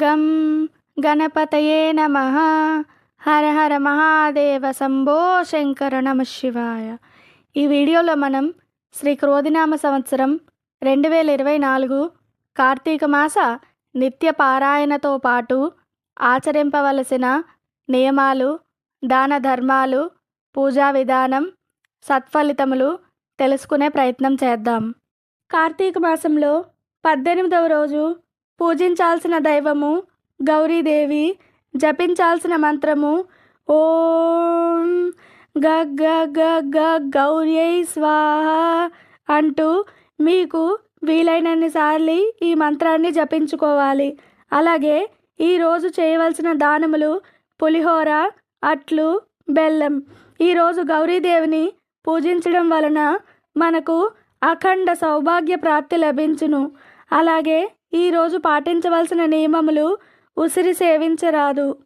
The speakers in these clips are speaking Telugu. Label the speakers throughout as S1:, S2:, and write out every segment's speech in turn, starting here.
S1: గం గణపతయే నమ హర హర మహాదేవ శంభో శంకర నమ శివాయ ఈ వీడియోలో మనం శ్రీ క్రోధినామ సంవత్సరం రెండు వేల ఇరవై నాలుగు కార్తీక మాస నిత్య పారాయణతో పాటు ఆచరింపవలసిన నియమాలు దాన ధర్మాలు పూజా విధానం సత్ఫలితములు తెలుసుకునే ప్రయత్నం చేద్దాం. కార్తీక మాసంలో పద్దెనిమిదవ రోజు పూజించాల్సిన దైవము గౌరీదేవి జపించాల్సిన మంత్రము ఓం గ గ గ గ గౌర్యై స్వాహ అంటూ మీకు వీలైనన్ని సార్లు ఈ మంత్రాన్ని జపించుకోవాలి. అలాగే ఈరోజు చేయవలసిన దానములు పులిహోర అట్లు బెల్లం. ఈరోజు గౌరీదేవిని పూజించడం వలన మనకు అఖండ సౌభాగ్య ప్రాప్తి లభించును. అలాగే ఈరోజు పాటించవలసిన నియమములు ఉసిరి సేవించరాదు.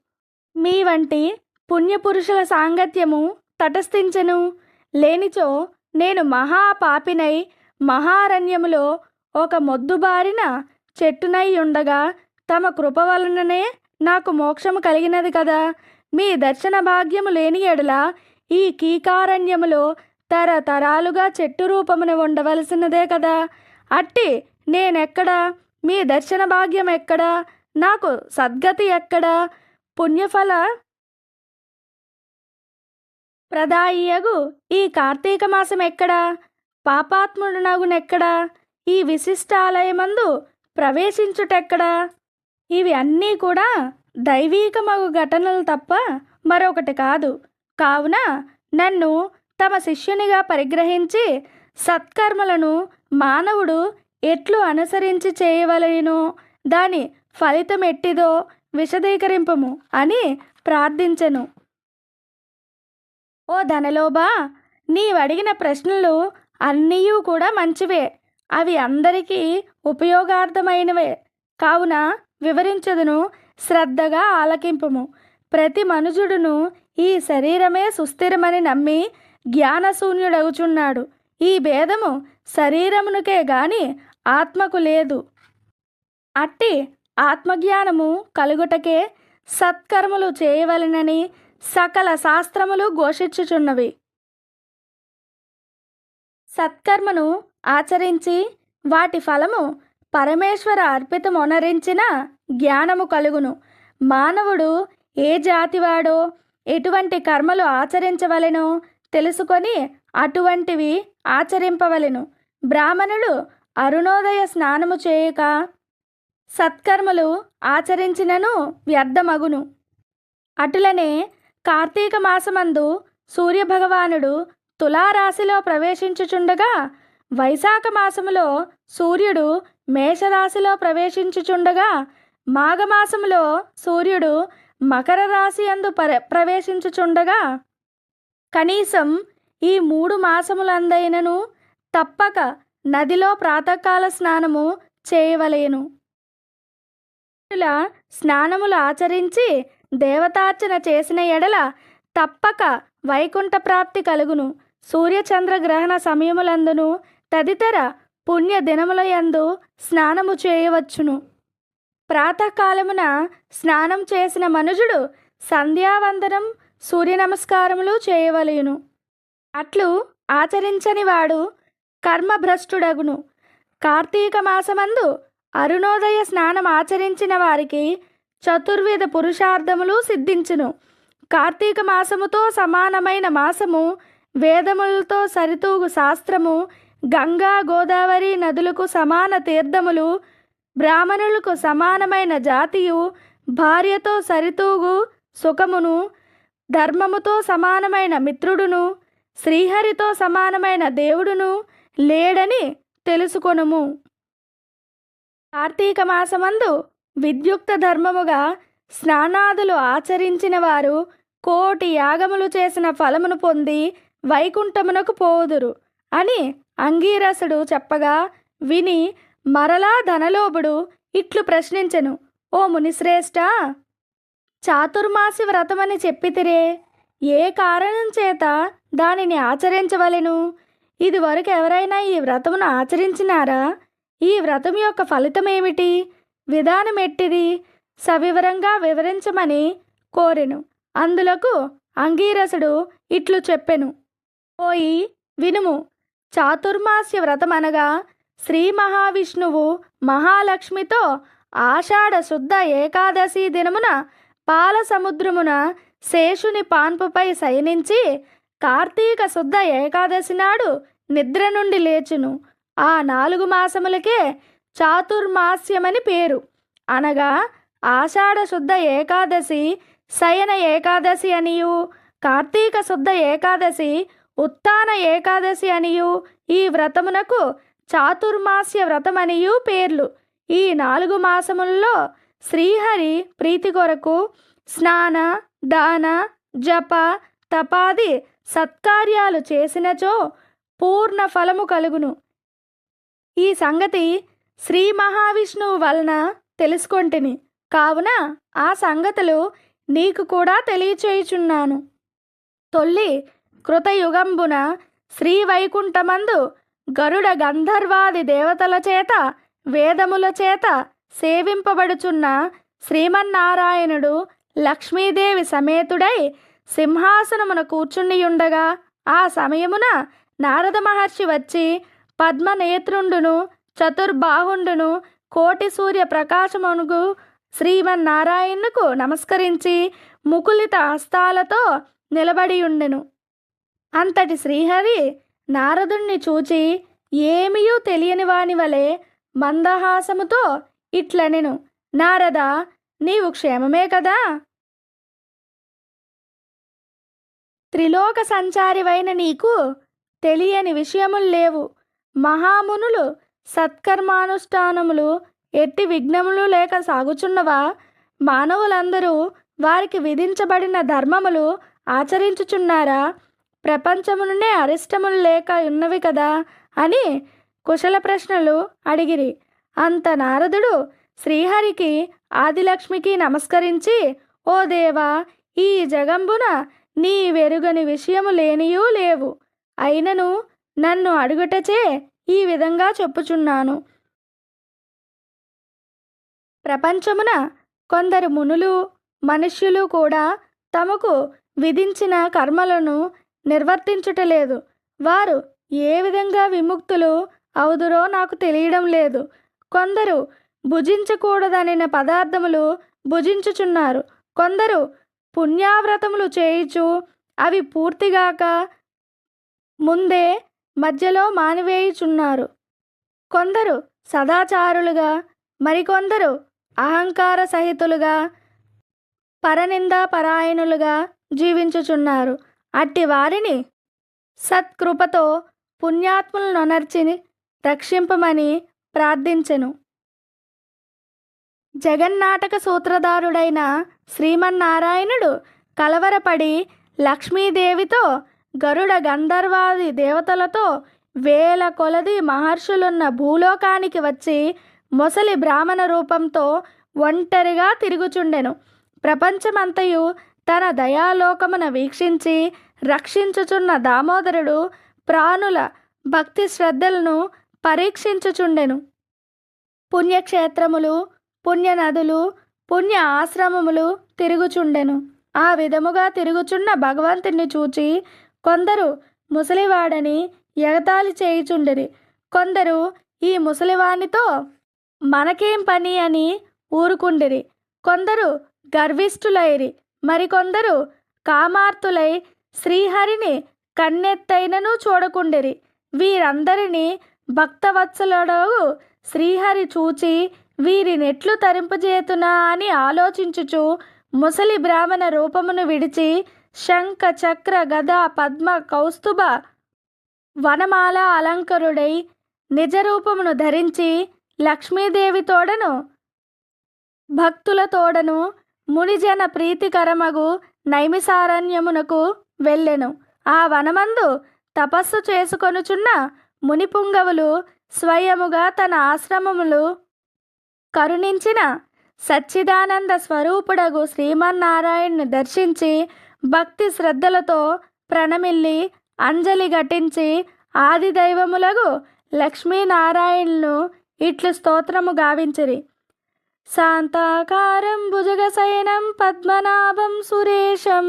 S1: మీ వంటి పుణ్యపురుషుల సాంగత్యము తటస్థించను. లేనిచో నేను మహాపాపినై మహారణ్యములో ఒక మొద్దుబారిన చెట్టునై ఉండగా తమ కృప వలననే నాకు మోక్షము కలిగినది కదా. మీ దర్శన భాగ్యము లేని ఎడల ఈ కీకారణ్యములో తరతరాలుగా చెట్టు రూపమున ఉండవలసినదే కదా. అట్టి నేనెక్కడా మీ దర్శన భాగ్యం ఎక్కడా? నాకు సద్గతి ఎక్కడా? పుణ్యఫల ప్రదాయియగు ఈ కార్తీక మాసం ఎక్కడా? పాపాత్ముడు నగునెక్కడా? ఈ విశిష్టాలయమందు ప్రవేశించుటెక్కడా? ఇవి అన్నీ కూడా దైవీకమగు ఘటనలు తప్ప మరొకటి కాదు. కావున నన్ను తమ శిష్యునిగా పరిగ్రహించి సత్కర్మలను మానవుడు ఎట్లు అనుసరించి చేయవలెనో? దాని ఫలితం ఎట్టిదో విశదీకరింపము అని ప్రార్థించెను. ఓ ధనలోబా నీవడిగిన ప్రశ్నలు అన్నీ కూడా మంచివే. అవి అందరికీ ఉపయోగార్థమైనవే. కావున వివరించదును శ్రద్ధగా ఆలకింపుము. ప్రతి మనుజుడును ఈ శరీరమే సుస్థిరమని నమ్మి జ్ఞానశూన్యుడగుచున్నాడు. ఈ భేదము శరీరమునకే గాని ఆత్మకు లేదు. అట్టి ఆత్మజ్ఞానము కలుగుటకే సత్కర్మలు చేయవలెనని సకల శాస్త్రములు ఘోషించుచున్నవి. సత్కర్మను ఆచరించి వాటి ఫలము పరమేశ్వర అర్పితమొనరించిన జ్ఞానము కలుగును. మానవుడు ఏ జాతివాడో ఎటువంటి కర్మలు ఆచరించవలెనో తెలుసుకొని అటువంటివి ఆచరింపవలెను. బ్రాహ్మణుడు అరుణోదయ స్నానము చేయక సత్కర్మలు ఆచరించినను వ్యర్థమగును. అటులనే కార్తీక మాసమందు సూర్యభగవానుడు తులారాశిలో ప్రవేశించుచుండగా వైశాఖ మాసములో సూర్యుడు మేషరాశిలో ప్రవేశించుచుండగా మాఘమాసములో సూర్యుడు మకర రాశి అందు పర ప్రవేశించుచుండగా కనీసం ఈ మూడు మాసములందైనను తప్పక నదిలో ప్రాతకాల స్నానము చేయవలేను. స్నానములు ఆచరించి దేవతార్చన చేసిన ఎడల తప్పక వైకుంఠ ప్రాప్తి కలుగును. సూర్యచంద్రగ్రహణ సమయములందును తదితర పుణ్య దినములయందు స్నానము చేయవచ్చును. ప్రాతకాలమున స్నానం చేసిన మనుజుడు సంధ్యావందనం సూర్య నమస్కారములు చేయవలేను. అట్లు ఆచరించని వాడు కర్మభ్రష్టుడగును. కార్తీక మాసమందు అరుణోదయ స్నానం ఆచరించిన వారికి చతుర్విధ పురుషార్థములు సిద్ధించును. కార్తీక మాసముతో సమానమైన మాసము వేదములతో సరితూగు శాస్త్రము గంగా గోదావరి నదులకు సమాన తీర్థములు బ్రాహ్మణులకు సమానమైన జాతియు భార్యతో సరితూగు సుఖమును ధర్మముతో సమానమైన మిత్రుడును శ్రీహరితో సమానమైన దేవుడును లేడని తెలుసుకొనుము. కార్తీక మాసమందు విద్యుక్త ధర్మముగా స్నానాదులు ఆచరించిన వారు కోటి యాగములు చేసిన ఫలమును పొంది వైకుంఠమునకు పోదురు అని అంగీరసుడు చెప్పగా విని మరలా ధనలోభుడు ఇట్లు ప్రశ్నించెను ఓ మునిశ్రేష్ట చాతుర్మాసి వ్రతమని చెప్పితిరే ఏ కారణం చేత దానిని ఆచరించవలెను? ఇదివరకు ఎవరైనా ఈ వ్రతమును ఆచరించినారా? ఈ వ్రతం యొక్క ఫలితం ఏమిటి? విధానం ఎట్టిది? సవివరంగా వివరించమని కోరెను. అందులకు అంగీరసుడు ఇట్లు చెప్పెను. పోయి వినుము. చాతుర్మాస్య అనగా శ్రీ మహావిష్ణువు మహాలక్ష్మితో ఆషాఢ శుద్ధ ఏకాదశి దినమున పాల సముద్రమున శేషుని పాన్పుపై శయనించి కార్తీక శుద్ధ ఏకాదశి నాడు నిద్ర నుండి లేచును. ఆ నాలుగు మాసములకే చాతుర్మాస్యమని పేరు. అనగా ఆషాఢ శుద్ధ ఏకాదశి శయన ఏకాదశి అనియు కార్తీక శుద్ధ ఏకాదశి ఉత్తాన ఏకాదశి అనియు ఈ వ్రతమునకు చాతుర్మాస్య వ్రతమనియు పేర్లు. ఈ నాలుగు మాసముల్లో శ్రీహరి ప్రీతి కొరకు స్నాన దాన జప తపాది సత్కార్యాలు చేసినచో పూర్ణ ఫలము కలుగును. ఈ సంగతి శ్రీ మహావిష్ణువు వలన తెలుసుకొంటిని. కావున ఆ సంగతులు నీకు కూడా తెలియచేయుచున్నాను. తొల్లి కృతయుగంబున శ్రీ వైకుంఠమందు గరుడ గంధర్వాది దేవతల చేత వేదముల చేత సేవింపబడుచున్న శ్రీమన్నారాయణుడు లక్ష్మీదేవి సమేతుడై సింహాసనమున కూర్చునియుండగా ఆ సమయమున నారద మహర్షి వచ్చి పద్మనేత్రుండును చతుర్బాహుండును కోటి సూర్య ప్రకాశమునుగు శ్రీమన్నారాయణుకు నమస్కరించి ముకులిత హస్తాలతో నిలబడి ఉండెను అంతటి శ్రీహరి నారదుణ్ణి చూచి ఏమీయూ తెలియని వాని వలె మందహాసముతో ఇట్లనెను నారద నీవు క్షేమమే కదా? త్రిలోక సంచారివైన నీకు తెలియని విషయములు లేవు. మహామునులు సత్కర్మానుష్ఠానములు ఎట్టి విఘ్నములు లేక సాగుచున్నవా? మానవులందరూ వారికి విధించబడిన ధర్మములు ఆచరించుచున్నారా? ప్రపంచమునునే అరిష్టములు లేక ఉన్నవి కదా? అని కుశల ప్రశ్నలు అడిగిరి. అంత నారదుడు శ్రీహరికి ఆదిలక్ష్మికి నమస్కరించి ఓ దేవా ఈ జగంబున నీ వెరుగని విషయము లేనియూ లేవు. అయినను నన్ను అడుగుటచే ఈ విధంగా చెప్పుచున్నాను. ప్రపంచమున కొందరు మునులు మనుష్యులు కూడా తమకు విధించిన కర్మలను నిర్వర్తించుటలేదు. వారు ఏ విధంగా విముక్తులు అవుదురో నాకు తెలియడం లేదు. కొందరు భుజించకూడదనిన పదార్థములు భుజించుచున్నారు. కొందరు పుణ్యావ్రతములు చేయుచు అవి పూర్తిగాక ముందే మధ్యలో మానివేయుచున్నారు. కొందరు సదాచారులుగా మరికొందరు అహంకార సహితులుగా పరనిందాపరాయణులుగా జీవించుచున్నారు. అట్టి వారిని సత్కృపతో పుణ్యాత్ములనొనర్చి రక్షింపమని ప్రార్థించెను. జగన్నాటక సూత్రధారుడైన శ్రీమన్నారాయణుడు కలవరపడి లక్ష్మీదేవితో గరుడ గంధర్వాది దేవతలతో వేల కొలది మహర్షులున్న భూలోకానికి వచ్చి మొసలి బ్రాహ్మణ రూపంతో ఒంటరిగా తిరుగుచుండెను. ప్రపంచమంతయు తన దయాలోకమున వీక్షించి రక్షించుచున్న దామోదరుడు ప్రాణుల భక్తి శ్రద్ధలను పరీక్షించుచుండెను. పుణ్యక్షేత్రములు పుణ్యనదులు పుణ్య ఆశ్రమములు తిరుగుచుండెను. ఆ విధముగా తిరుగుచున్న భగవంతుణ్ణి చూచి కొందరు ముసలివాడని ఎగతాళి చేయుచుండిరి. కొందరు ఈ ముసలివానితో మనకేం పని అని ఊరుకుండిరి. కొందరు గర్విష్ఠులైరి. మరికొందరు కామార్తులై శ్రీహరిని కన్నెత్తైనను చూడకుండిరి. వీరందరినీ భక్తవత్సలడవు శ్రీహరి చూచి వీరినెట్లు తరింపజేతునా అని ఆలోచించుచు ముసలి బ్రాహ్మణ రూపమును విడిచి శంఖ చక్ర గద పద్మ కౌస్తుభ వనమాల అలంకరుడై నిజ రూపమును ధరించి లక్ష్మీదేవి తోడను భక్తుల తోడను మునిజన ప్రీతికరమగు నైమిసారణ్యమునకు వెళ్ళెను. ఆ వనమందు తపస్సు చేసుకొనుచున్న మునిపుంగవులు స్వయముగా తన ఆశ్రమములు కరుణించిన సచ్చిదానంద స్వరూపుడగు శ్రీమన్నారాయణ్ను దర్శించి భక్తి శ్రద్ధలతో ప్రణమిల్లి అంజలి ఘటించి ఆది దైవములగు లక్ష్మీనారాయణులను ఇట్లు స్తోత్రము గావించిరి. శాంతాకారం భుజగశయనం పద్మనాభం సురేశం.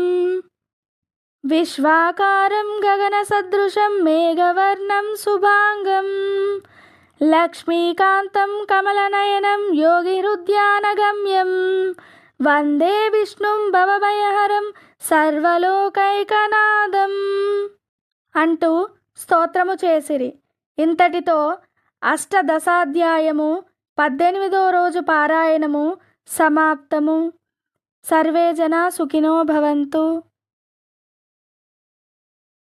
S1: విశ్వాకారం గగన సదృశం మేఘవర్ణం శుభాంగం. లక్ష్మీకాంతం కమలనయనం యోగిహృద్యానగమ్యం. వందే విష్ణుం భవభయహరం సర్వలోకైకనాదం అంటూ స్తోత్రము చేసిరి. ఇంతటితో అష్టదశాధ్యాయము పద్దెనిమిదో రోజు పారాయణము సమాప్తము. సర్వే జనా సుఖినో భవంతు.